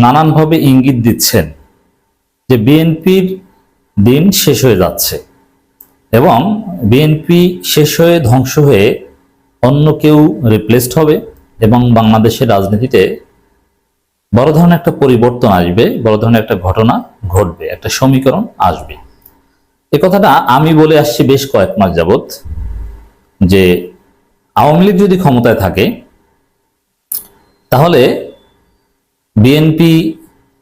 নানানভাবে ইঙ্গিত দিচ্ছেন যে বিএনপির দিন শেষ হয়ে যাচ্ছে এবং বিএনপি শেষ হয়ে ধ্বংস হয়ে অন্য কেউ রিপ্লেসড হবে এবং বাংলাদেশের রাজনীতিতে বড় ধরনের একটা পরিবর্তন আসবে, বড় ধরনের একটা ঘটনা ঘটবে, একটা সমীকরণ আসবে। এ কথাটা আমি বলে আসছি বেশ কয়েক মাস যাবৎ যে আওয়ামী লীগ যদি ক্ষমতায় থাকে, তাহলে বিএনপি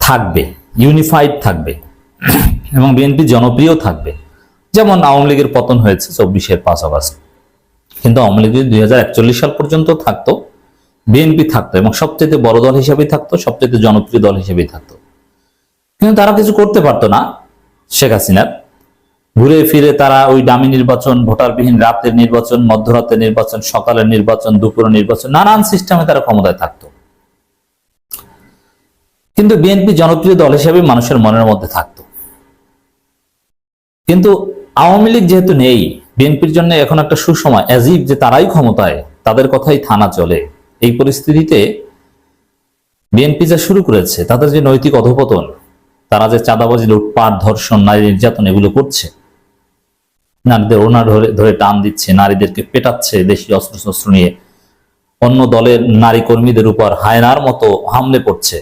থাকবে ইউনিফাইড থাকবে, এবং বিএনপি জনপ্রিয় থাকবে। যেমন আওয়ামী লীগের পতন হয়েছে চব্বিশের পাঁচ আগস্ট। কিন্তু আওয়ামী লীগ যদি দুই সাল পর্যন্ত থাকতো বিএনপি থাকতো, এবং সবচেয়ে বড় দল হিসেবেই থাকতো, সবচেয়ে জনপ্রিয় দল হিসেবেই থাকতো। কিন্তু তারা কিছু করতে পারতো না, শেখ হাসিনার। ঘুরে ফিরে তারা ওই ডামি নির্বাচন, ভোটারবিহীন রাতের নির্বাচন মধ্যরাতের নির্বাচন, সকালের নির্বাচন, দুপুরের নির্বাচন, নানান সিস্টেমে তারা ক্ষমতায় থাকতো। কিন্তু বিএনপি জনপ্রিয় দল হিসেবে মানুষের মনের মধ্যে থাকতো। কিন্তু আওয়ামী লীগ যেহেতু নেই বিএনপির জন্য এখন একটা সুসময় অ্যাজিব যে তারাই ক্ষমতায়, তাদের কথাই থানা চলে। এই পরিস্থিতিতে বিএনপি যা শুরু করেছে, তাদের যে নৈতিক অধপতন, তারা যে চাঁদাবাজি, লুটপাট, ধর্ষণ, নারী নির্যাতন এগুলো করছে, নারীদের ওনা ধরে ধরে টান দিচ্ছে, নারীদেরকে পেটাচ্ছে দেশীয় অস্ত্র শস্ত্র নিয়ে, অন্য দলের নারী কর্মীদের উপর হায়নার মতো হামলে পড়ছে।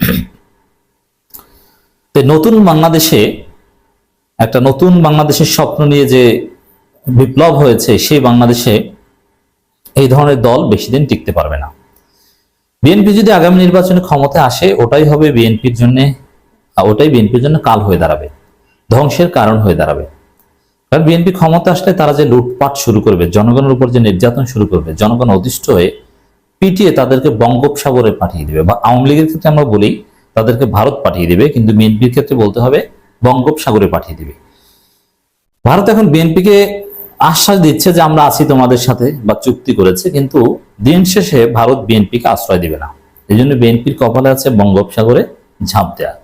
তো নতুন বাংলাদেশে, একটা নতুন বাংলাদেশের স্বপ্ন নিয়ে যে বিপ্লব হয়েছে, সেই বাংলাদেশে এই ধরনের দল বেশি দিন টিকতে পারবে না। বিএনপি যদি আগামী নির্বাচনে ক্ষমতায় আসে, ওটাই হবে বিএনপির জন্য ওটাই বিএনপির জন্য কাল হয়ে দাঁড়াবে, ধ্বংসের কারণ হয়ে দাঁড়াবে। কারণ বিএনপি ক্ষমতা আসলে তারা যে লুটপাট শুরু করবে, জনগণের উপর যে নির্যাতন শুরু করবে, জনগণ অতিষ্ঠ হয়ে পিটিয়ে তাদেরকে বঙ্গোপসাগরে পাঠিয়ে দিবে বা আওয়ামী লীগের ক্ষেত্রে আমরা বলি তাদেরকে ভারত পাঠিয়ে দিবে, কিন্তু বিএনপির ক্ষেত্রে বলতে হবে বঙ্গোপসাগরে পাঠিয়ে দিবে। ভারত এখন বিএনপিকে আশ্বাস দিচ্ছে যে আমরা আছি তোমাদের সাথে বা চুক্তি করেছে, কিন্তু দিন শেষে ভারত বিএনপিকে আশ্রয় দিবে না। এই জন্য বিএনপির কপালে আছে বঙ্গোপসাগরে ঝাঁপ দেয়া।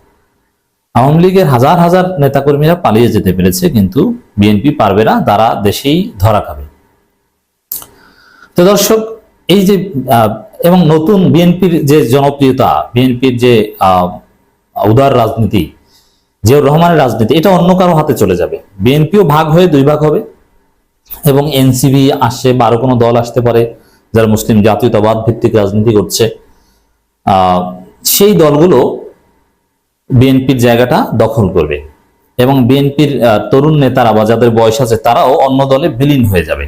আওয়ামী লীগের হাজার হাজার নেতাকর্মীরা পালিয়ে যেতে পেরেছে, কিন্তু বিএনপি পারবে না, তারা দেশেই ধরা খাবে। তো দর্শক এই যে এবং নতুন বিএনপির যে জনপ্রিয়তা, বিএনপির যে উদার রাজনীতি, জিয়াউর রহমানের রাজনীতি, এটা অন্য কারও হাতে চলে যাবে। বিএনপিও ভাগ হয়ে দুই ভাগ হবে। এবং এনসিবি আসছে বা আরও কোনো দল আসতে পারে যারা মুসলিম জাতীয়তাবাদ ভিত্তিক রাজনীতি করছে। সেই দলগুলো বিএনপির জায়গাটা দখল করবে। এবং বিএনপির তরুণ নেতারা বা যাদের বয়স আছে, তারাও অন্য দলে বিলীন হয়ে যাবে।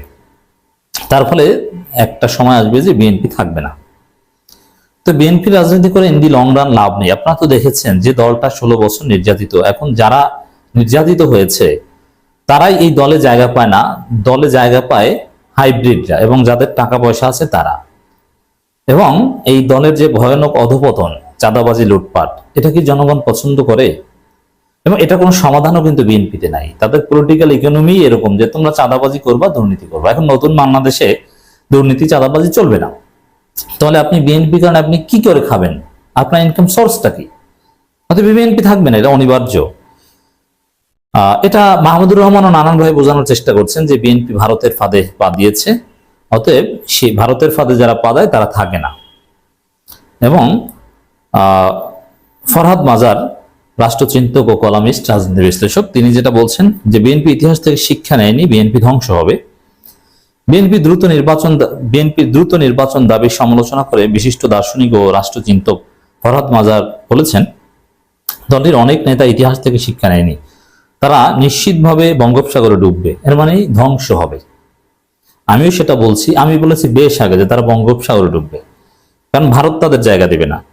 তার ফলে একটা সময় আসবে যে বিএনপি থাকবে না। তো বিএনপি রাজনীতি করে ইন্দি লং রান লাভ নেই। আপনারা তো দেখেছেন যে দলটা ষোলো বছর নির্যাতিত। এখন যারা নির্যাতিত হয়েছে, তারাই এই দলে জায়গা পায় না। দলে জায়গা পায় হাইব্রিডরা এবং যাদের টাকা পয়সা আছে তারা। এবং এই দলের যে ভয়ানক অধপতন, চাঁদাবাজি, লুটপাট, এটা কি জনগণ পছন্দ করে? এবং এটা কোনো সমাধানও কিন্তু বিএনপিতে নাই। তাদের পলিটিক্যাল ইকোনমি এরকম যে তোমরা চাঁদাবাজি করবা, দুর্নীতি করবা। এখন নতুন বাংলাদেশে দুর্নীতি, চাঁদাবাজি চলবে না। তাহলে আপনি বিএনপি কারণে আপনি কি করে খাবেন? আপনার ইনকাম সোর্সটা কি? অতএব বিএনপি থাকবে না, এটা অনিবার্য। এটা মাহমুদুর রহমান রহমানও নানানভাবে বোঝানোর চেষ্টা করছেন যে বিএনপি ভারতের ফাঁদে পা দিয়েছে। অতএব সেই ভারতের ফাঁদে যারা পা দেয়, তারা থাকে না। এবং ফরহাদ মাজার রাষ্ট্রচিন্তক ও কলামিস্ট, রাজনীতি বিশ্লেষক। তিনি যেটা বলছেন যে, বিএনপি ইতিহাস থেকে শিক্ষা নেয়নি, বিএনপি ধ্বংস হবে। বিএনপি দ্রুত নির্বাচন বিএনপি দ্রুত নির্বাচন দাবির সমালোচনা করে বিশিষ্ট দার্শনিক ও রাষ্ট্রচিন্তক ফরহাদ মাজার বলেছেন, দলটির অনেক নেতা ইতিহাস থেকে শিক্ষা নেয়নি। তারা নিশ্চিতভাবে বঙ্গোপসাগরে ডুববে। এর মানে ধ্বংস হবে। আমিও সেটা বলছি। আমি বলেছি বেশ আগে যে, তারা বঙ্গোপসাগরে ডুববে। কারণ ভারত তাদের জায়গা দেবে না।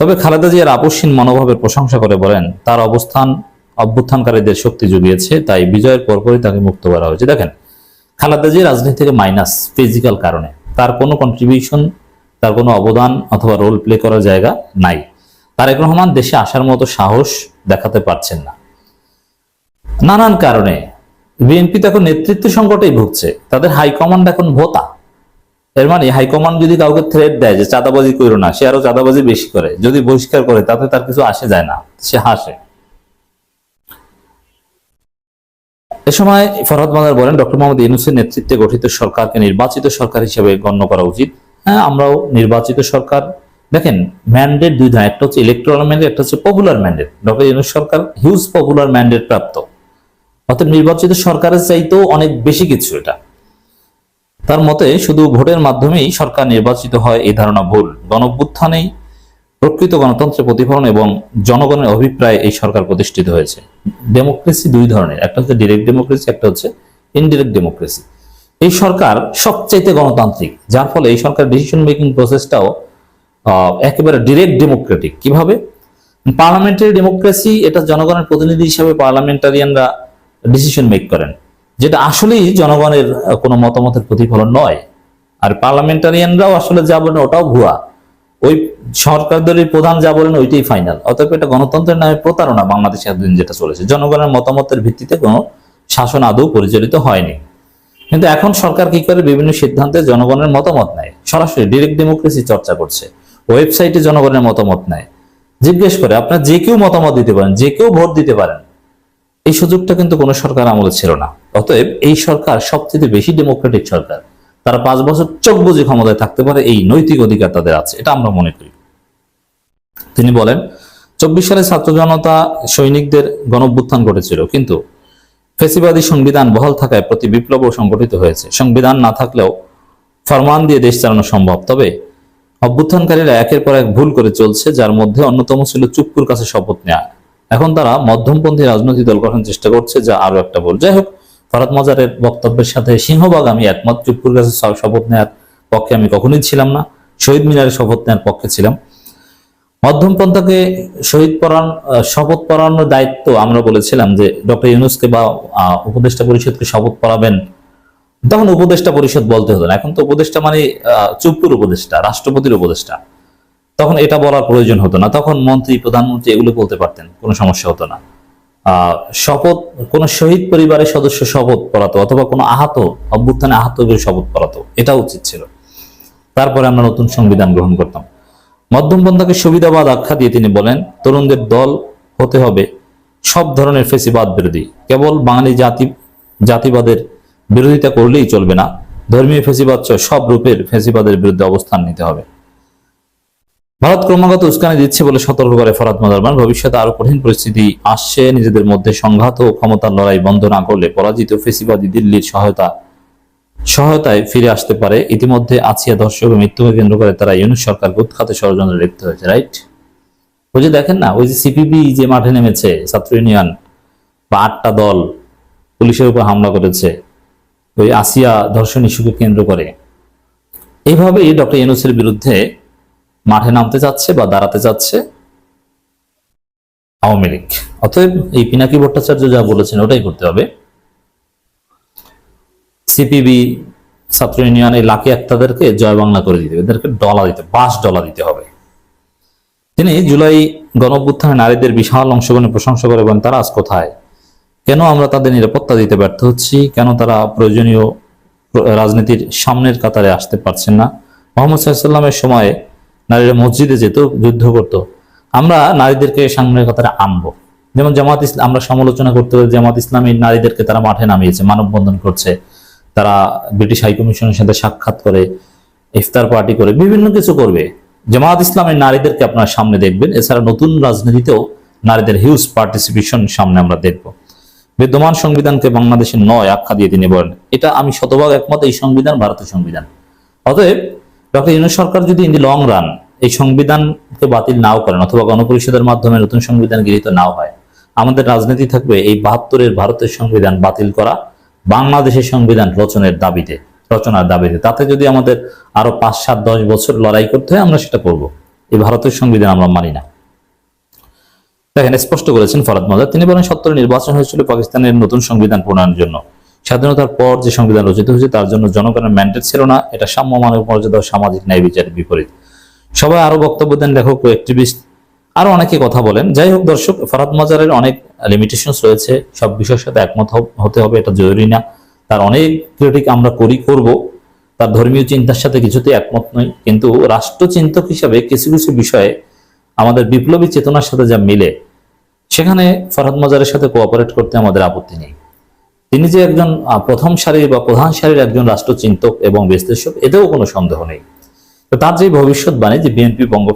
তবে খালেদা জিয়ার আপসহীন মনোভাবের প্রশংসা করে বলেন, তার অবস্থান অভ্যুত্থানকারীদের শক্তি জুগিয়েছে, তাই বিজয়ের পরপরই তাকে মুক্ত করা হয়েছে। দেখেন, খালেদা জিয়া রাজনীতি থেকে মাইনাস ফিজিক্যাল কারণে। তার কোনো কন্ট্রিবিউশন তার কোনো অবদান অথবা রোল প্লে করার জায়গা নাই। তারেক রহমান দেশে আসার মতো সাহস দেখাতে পারছেন না। নানান কারণে। বিএনপি এখন নেতৃত্ব সংকটেই ভুগছে। তাদের হাইকমান্ড এখন ভোতা। এর মানে হাইকমান্ড যদি কাউকে থ্রেট দেয় যে চাঁদাবাজি করো না, সে আরও চাঁদাবাজি বেশি করে। যদি বহিষ্কার করে, তাতে তার কিছু আসে যায় না, সে হাসে। এ সময় ফরহাদ মাদার বলেন, ডক্টর মোহাম্মদ ইউনুসের নেতৃত্বে গঠিত সরকারকে নির্বাচিত সরকার হিসেবে গণ্য করা উচিত। হ্যাঁ আমরাও নির্বাচিত সরকার। দেখেন ম্যান্ডেট দুই ধরনের, একটা হচ্ছে ইলেকট্রাল ম্যান্ডেট একটা হচ্ছে পপুলার ম্যান্ডেট ডক্টর ইউনুস সরকার হিউজ পপুলার ম্যান্ডেট প্রাপ্ত। অর্থাৎ নির্বাচিত সরকারের চাইতেও অনেক বেশি কিছু এটা। তার মতে, শুধু ভোটের মাধ্যমেই সরকার নির্বাচিত হয় এই ধারণা ভুল। গণভ্যুত্থানেই প্রকৃত গণতন্ত্রের প্রতিফলন এবং জনগণের অভিপ্রায় এই সরকার প্রতিষ্ঠিত হয়েছে। ডেমোক্রেসি দুই ধরনের, একটা হচ্ছে ডিরেক্ট ডেমোক্রেসি একটা হচ্ছে ইনডিরেক্ট ডেমোক্রেসি এই সরকার সবচাইতে গণতান্ত্রিক, যার ফলে এই সরকার ডিসিশন মেকিং প্রসেসটাও একেবারে ডিরেক্ট ডেমোক্রেটিক কীভাবে? পার্লামেন্টারি ডেমোক্রেসি এটা জনগণের প্রতিনিধি হিসাবে পার্লামেন্টারিয়ানরা ডিসিশন মেক করেন। যেটা আসলেই জনগণের কোনো মতামতের প্রতিফলন নয়। আর পার্লামেন্টারিয়ানরাও আসলে যা বলেন ওটাও ভুয়া। ওই সরকার দলের প্রধান যা বলেন ওইটাই ফাইনাল অতএব এটা গণতন্ত্রের নামে প্রতারণা বাংলাদেশে এতদিন যেটা চলেছে। জনগণের মতামতের ভিত্তিতে কোনো শাসন আদৌ পরিচালিত হয়নি। কিন্তু এখন সরকার কি করে? বিভিন্ন সিদ্ধান্তে জনগণের মতামত নেয়। সরাসরি ডিরেক্ট ডেমোক্রেসি চর্চা করছে। ওয়েবসাইটে জনগণের মতামত নেয়। জিজ্ঞেস করে, আপনার যে কেউ মতামত দিতে পারেন, যে কেউ ভোট দিতে পারেন এই সুযোগটা কিন্তু কোনো সরকার আমলে ছিল না। অতএব এই সরকার সবচেয়ে বেশি ডেমোক্রেটিক সরকার। তারা পাঁচ বছর চোখ বুঝে ক্ষমতায় থাকতে পারে, এই নৈতিক অধিকার তাদের আছে, এটা আমরা মনে করি। তিনি বলেন, চব্বিশ সালে ছাত্র জনতা সৈনিকদের গণভ্যুত্থান ঘটেছিল, কিন্তু ফেসিবাদী সংবিধান বহাল থাকায় প্রতি বিপ্লব সংগঠিত হয়েছে। সংবিধান না থাকলেও ফরমান দিয়ে দেশ চালানো সম্ভব, তবে অভ্যুত্থানকারীরা একের পর এক ভুল করে চলছে, যার মধ্যে অন্যতম ছিল চুপ্পুর কাছে শপথ নেওয়া এখন তারা মধ্যমপন্থী রাজনৈতিক দল গঠন চেষ্টা করছে যা আরও একটা ভুল। যাই হোক ফরাত মজারের বক্তব্যের সাথে সিংহবাগ আমি একমত চুপ্পুর কাছে শপথ নেওয়ার পক্ষে আমি কখনোই ছিলাম না শহীদ মিনারে শপথ নেওয়ার পক্ষে ছিলাম। মধ্যম পন্থাকে শহীদ আহ, শপথ পড়ানোর দায়িত্ব আমরা বলেছিলাম যে ডক্টর ইউনুসকে বা উপদেষ্টা পরিষদকে শপথ পড়াবেন তখন উপদেষ্টা পরিষদ বলতে হতো না। এখন তো উপদেষ্টা মানে আহ, চুপ্পুর উপদেষ্টা রাষ্ট্রপতির উপদেষ্টা। তখন এটা বলার প্রয়োজন হতো না। তখন মন্ত্রী, প্রধানমন্ত্রী এগুলো বলতে পারতেন, কোনো সমস্যা হতো না। শপথ, কোন শহীদ পরিবারের সদস্য শপথ পড়াতো অথবা কোনো আহত, অভ্যুত্থানে আহত শপথ পড়াতো এটা উচিত ছিল। তারপরে আমরা নতুন সংবিধান গ্রহণ করতাম। মধ্যমপন্থাকে সুবিধাবাদ আখ্যা দিয়ে তিনি বলেন, তরুণদের দল হতে হবে সব ধরনের ফেসিবাদ বিরোধী। কেবল বাঙালি জাতি, জাতিবাদের বিরোধিতা করলেই চলবে না। ধর্মীয় ফেসিবাদ সব রূপের ফেসিবাদের বিরুদ্ধে অবস্থান নিতে হবে। ভারত ক্রমাগত উস্কানি দিচ্ছে বলে সতর্ক করে ফরাদ মাদারমান ভবিষ্যতে আরও কঠিন পরিস্থিতি আসছে। নিজেদের মধ্যে সংঘাত ও ক্ষমতার লড়াই বন্ধ না করলে পরাজিত ফেসিবাদী দিল্লির সহায়তা, সহায়তায় ফিরে আসতে পারে। ইতিমধ্যে আসিয়া দর্শক ও মৃত্যুকে কেন্দ্র করে তারা ইউনুস সরকারকে উৎখাতে ষড়যন্ত্রে লিপ্ত হয়েছে, রাইট? ওই যে দেখেন না, ওই যে সিপিবি যে মাঠে নেমেছে, ছাত্র ইউনিয়ন বা আটটা দল পুলিশের উপর হামলা করেছে, ওই আসিয়া ধর্ষণ ইস্যুকে কেন্দ্র করে। এইভাবেই ডক্টর ইউনুসের বিরুদ্ধে মাঠে নামতে যাচ্ছে বা দাঁড়াতে যাচ্ছে আওয়ামী লীগ। অতএব এই পিনাকি ভট্টাচার্য যা বলেছেন ওটাই করতে হবে। সিপিবি, ছাত্র ইউনিয়ন, এই লাকি আক্তাদেরকে জয় বাংলা করে দিতে হবে। এদেরকে ডলা দিতে বাস ডলা দিতে হবে। তিনি জুলাই গণঅভ্যুত্থানে নারীদের বিশাল অংশগ্রহণের প্রশংসা করে এবং তারা আজ কোথায়? কেন আমরা তাদের নিরাপত্তা দিতে ব্যর্থ হচ্ছি? কেন তারা প্রয়োজনীয় রাজনীতির সামনের কাতারে আসতে পারছেন না? মোহাম্মদ সাল্লামের সময়ে নারীরা মসজিদে যেত, যুদ্ধ করত। আমরা নারীদেরকে সামনের কাতারে আনব। যেমন জামাত ইসলাম, আমরা সমালোচনা করতে পারি জামাত ইসলামী নারীদেরকে তারা মাঠে নামিয়েছে, মানববন্ধন করছে। তারা ব্রিটিশ হাইকমিশনের সাথে সাক্ষাৎ করে, ইফতার পার্টি করে, বিভিন্ন কিছু করবে। জামাত ইসলামের নারীদেরকে আপনার সামনে দেখবেন, এছাড়া নতুন রাজনীতিতেও নারীদের হিউজ পার্টিসিপেশন সামনে আমরা দেখব। বিদ্যমান সংবিধানকে বাংলাদেশের নয় আখ্যা দিয়ে তিনি বলেন, এটা আমি শতভাগ একমত, এই সংবিধান ভারতের সংবিধান। অতএব ডক্টর ইউনুস সরকার যদি ইন দি লং রান এই সংবিধানকে বাতিল নাও করেন অথবা গণপরিষদের মাধ্যমে নতুন সংবিধান গৃহীত নাও হয়, আমাদের রাজনীতি থাকবে এই বাহাত্তরের ভারতের সংবিধান বাতিল করা, বাংলাদেশের সংবিধান রচনের দাবিতে, রচনার দাবিতে। তাতে যদি আমাদের আরও পাঁচ সাত দশ বছর লড়াই করতে হয়, আমরা সেটা করব। এই ভারতের সংবিধান আমরা মানি না। দেখেন, স্পষ্ট করেছেন ফরাদ মজার। তিনি বলেন, সত্তর নির্বাচন হয়েছিল পাকিস্তানের নতুন সংবিধান প্রণয়নের জন্য। স্বাধীনতার পর যে সংবিধান রচিত হয়েছে, তার জন্য জনগণের ম্যান্ডেট ছিল না। এটা সাম্য মানব মর্যাদা সামাজিক ন্যায় বিচারের বিপরীত। সবাই আরও বক্তব্য দেন, লেখক ও অ্যাক্টিভিস্ট আরও অনেকে কথা বলেন। যাই হোক দর্শক, ফরাদ মাজারের অনেক লিমিটেশনস রয়েছে। সব বিষয়ের সাথে একমত হতে হবে, এটা জরুরি না। তার অনেক ক্রিটিক আমরা করি, করব। তার ধর্মীয় চিন্তার সাথে কিছুতে একমত নই। কিন্তু রাষ্ট্রচিন্তক হিসাবে কিছু কিছু বিষয়ে আমাদের বিপ্লবী চেতনার সাথে যা মিলে, সেখানে ফরহাদ মাজারের সাথে কোঅপারেট করতে আমাদের আপত্তি নেই। তিনি যে একজন প্রথম সারির বা প্রধান সারির একজন রাষ্ট্রচিন্তক এবং বিশ্লেষক, এতেও কোনো সন্দেহ নেই। তো তার যে ভবিষ্যৎবাণী যে বিএনপি বঙ্গ